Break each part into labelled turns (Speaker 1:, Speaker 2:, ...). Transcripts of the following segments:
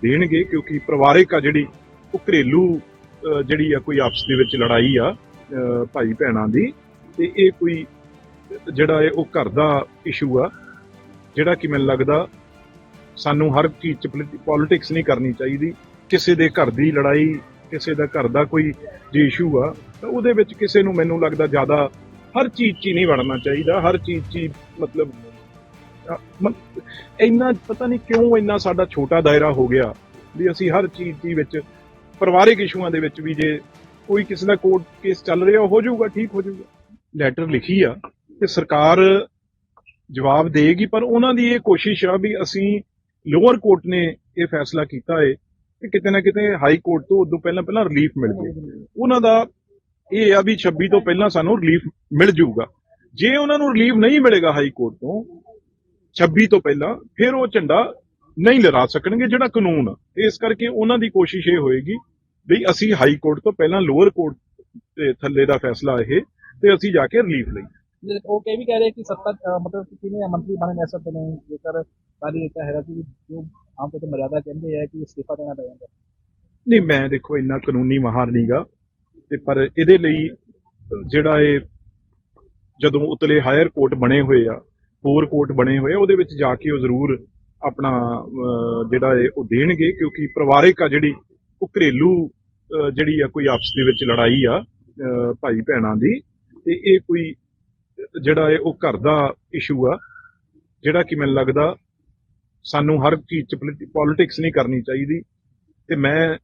Speaker 1: ਦੇਣਗੇ ਕਿਉਂਕਿ ਪਰਿਵਾਰਿਕ ਆ ਜਿਹੜੀ ਉਹ ਘਰੇਲੂ ਜਿਹੜੀ ਆ ਕੋਈ ਆਪਸ ਦੇ ਵਿੱਚ ਲੜਾਈ ਆ ਭਾਈ ਭੈਣਾਂ ਦੀ, ਤੇ ਇਹ ਕੋਈ, ਜਿਹੜਾ ਹੈ ਉਹ ਘਰ ਦਾ ਇਸ਼ੂ ਆ, ਜਿਹੜਾ ਕਿ ਮੈਨੂੰ ਲੱਗਦਾ ਸਾਨੂੰ ਹਰ ਚੀਜ਼ ਚ ਪੋਲਿਟਿਕਸ ਨਹੀਂ ਕਰਨੀ ਚਾਹੀਦੀ। ਕਿਸੇ ਦੇ ਘਰ ਦੀ ਲੜਾਈ, ਕਿਸੇ ਦਾ ਘਰ ਦਾ ਕੋਈ ਜੇ ਇਸ਼ੂ ਆ, ਤਾਂ ਉਹਦੇ ਵਿੱਚ ਕਿਸੇ ਨੂੰ ਮੈਨੂੰ ਲੱਗਦਾ ਜ਼ਿਆਦਾ ਹਰ ਚੀਜ਼ 'ਚ ਹੀ ਨਹੀਂ ਵੜਨਾ ਚਾਹੀਦਾ, ਹਰ ਚੀਜ਼ 'ਚ ਹੀ ਮਤਲਬ ਇੰਨਾ ਪਤਾ ਨਹੀਂ ਕਿਉਂ ਇੰਨਾ ਸਾਡਾ ਛੋਟਾ ਦਾਇਰਾ ਹੋ ਗਿਆ ਵੀ ਅਸੀਂ ਹਰ ਚੀਜ਼ ਦੀ ਵਿੱਚ ਪਰਿਵਾਰਿਕ ਇਸ਼ੂਆਂ ਦੇ ਵਿੱਚ ਵੀ ਜੇ ਕੋਈ ਕਿਸੇ ਦਾ ਕੋਰਟ ਕੇਸ ਚੱਲ ਰਿਹਾ ਹੋ ਜਾਊਗਾ, ਠੀਕ ਹੋ ਜਾਊਗਾ। ਲੈਟਰ ਲਿਖੀ ਆ ਤੇ ਸਰਕਾਰ ਜਵਾਬ ਦੇਗੀ ਪਰ ਉਹਨਾਂ ਦੀ ਇਹ ਕੋਸ਼ਿਸ਼ ਆ ਵੀ ਅਸੀਂ ਲੋਅਰ ਕੋਰਟ ਨੇ ਇਹ ਫੈਸਲਾ ਕੀਤਾ ਏ ਕਿ ਕਿਤੇ ਨਾ ਕਿਤੇ ਹਾਈ ਕੋਰਟ ਤੋਂ ਉਦੋਂ ਪਹਿਲਾਂ ਪਹਿਲਾਂ ਰਿਲੀਫ ਮਿਲ ਜੇ ਉਹਨਾਂ ਦਾ ਇਹ ਆ ਵੀ 26 ਤੋਂ ਪਹਿਲਾਂ ਸਾਨੂੰ ਰਿਲੀਫ ਮਿਲ ਜਾਊਗਾ। ਜੇ ਉਹਨਾਂ ਨੂੰ ਰਿਲੀਫ ਨਹੀਂ ਮਿਲੇਗਾ ਹਾਈ ਕੋਰਟ ਤੋਂ 26 ਤੋਂ ਪਹਿਲਾਂ ਫਿਰ ਉਹ ਝੰਡਾ ਨਹੀਂ ਲਹਿਰਾ ਸਕਣਗੇ ਜਿਹੜਾ ਕਾਨੂੰਨ ਆ। ਇਸ ਕਰਕੇ ਉਹਨਾਂ ਦੀ ਕੋਸ਼ਿਸ਼ ਇਹ ਹੋਏਗੀ ਵੀ ਅਸੀਂ ਹਾਈ ਕੋਰਟ ਤੋਂ ਪਹਿਲਾਂ ਲੋਅਰ ਕੋਰਟ ਦੇ ਥੱਲੇ ਦਾ ਫੈਸਲਾ ਇਹ ਤੇ ਅਸੀਂ ਜਾ ਕੇ ਰਿਲੀਫ ਲਈ।
Speaker 2: ਉਹ ਇਹ ਵੀ ਕਹਿ ਰਹੇ ਕਿ ਸੱਤਾ ਮਤਲਬ ਕਿ ਕਿਵੇਂ ਮੰਤਰੀ ਬਣੇ ਜਾ ਸਕਦੇ ਨੇ ਜੇਕਰ ਸਾਰੀ ਇਹ ਹੈਗਾ ਕਿ ਜੋ ਆਮ ਤੌਰ ਤੇ ਮਰਿਆਦਾ ਕਹਿੰਦੇ ਹੈ ਕਿ ਅਸਤੀਫਾ ਦੇਣਾ ਪੈ ਜਾਂਦਾ।
Speaker 1: ਨਹੀਂ ਮੈਂ ਦੇਖੋ ਇੰਨਾ ਕਾਨੂੰਨੀ ਮਾਹਰ ਨਹੀਂਗਾ ਤੇ ਪਰ ਇਹਦੇ ਲਈ ਜਿਹੜਾ ਇਹ ਜਦੋਂ ਉਤਲੇ ਹਾਇਰ ਕੋਰਟ ਬਣੇ ਹੋਏ ਆ ਹੋਰ ਕੋਰਟ ਬਣੇ ਹੋਏ ਆ ਉਹਦੇ ਵਿੱਚ ਜਾ ਕੇ ਉਹ ਜ਼ਰੂਰ ਆਪਣਾ ਜਿਹੜਾ ਇਹ ਉਹ ਦੇਣਗੇ, ਕਿਉਂਕਿ ਪਰਿਵਾਰਿਕ ਆ ਜਿਹੜੀ, ਉਹ ਘਰੇਲੂ ਜਿਹੜੀ ਆ ਕੋਈ ਆਪਸ ਦੇ ਵਿੱਚ ਲੜਾਈ ਆ ਭਾਈ ਭੈਣਾਂ ਦੀ, ਤੇ ਇਹ ਕੋਈ, ਜਿਹੜਾ ਇਹ ਉਹ ਘਰ ਦਾ ਇਸ਼ੂ ਆ, ਜਿਹੜਾ ਕਿ ਮੈਨੂੰ ਲੱਗਦਾ ਸਾਨੂੰ ਹਰ ਚੀਜ਼ ਚ ਪੋਲਿਟਿਕਸ ਨਹੀਂ ਕਰਨੀ ਚਾਹੀਦੀ, ਤੇ ਮੈਂ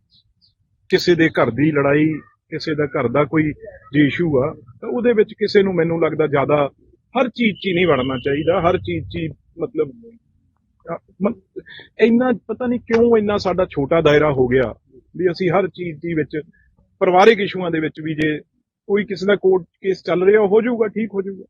Speaker 1: ਕਿਸੇ ਦੇ ਘਰ ਦੀ ਲੜਾਈ, ਕਿਸੇ ਦਾ ਘਰ ਦਾ ਕੋਈ ਜੇ ਇਸ਼ੂ ਆ, ਤਾਂ ਉਹਦੇ ਵਿੱਚ ਕਿਸੇ ਨੂੰ ਮੈਨੂੰ ਲੱਗਦਾ ਜ਼ਿਆਦਾ ਹਰ ਚੀਜ਼ 'ਚ ਹੀ ਨਹੀਂ ਵੜਨਾ ਚਾਹੀਦਾ, ਹਰ ਚੀਜ਼ 'ਚ ਹੀ ਮਤਲਬ ਇੰਨਾ ਪਤਾ ਨਹੀਂ ਕਿਉਂ ਇੰਨਾ ਸਾਡਾ ਛੋਟਾ ਦਾਇਰਾ ਹੋ ਗਿਆ ਵੀ ਅਸੀਂ ਹਰ ਚੀਜ਼ ਦੀ ਵਿੱਚ ਪਰਿਵਾਰਿਕ ਇਸ਼ੂਆਂ ਦੇ ਵਿੱਚ ਵੀ ਜੇ ਕੋਈ ਕਿਸੇ ਦਾ ਕੋਰਟ ਕੇਸ ਚੱਲ ਰਿਹਾ, ਉਹ ਹੋ ਜਾਊਗਾ, ਠੀਕ ਹੋ ਜਾਊਗਾ।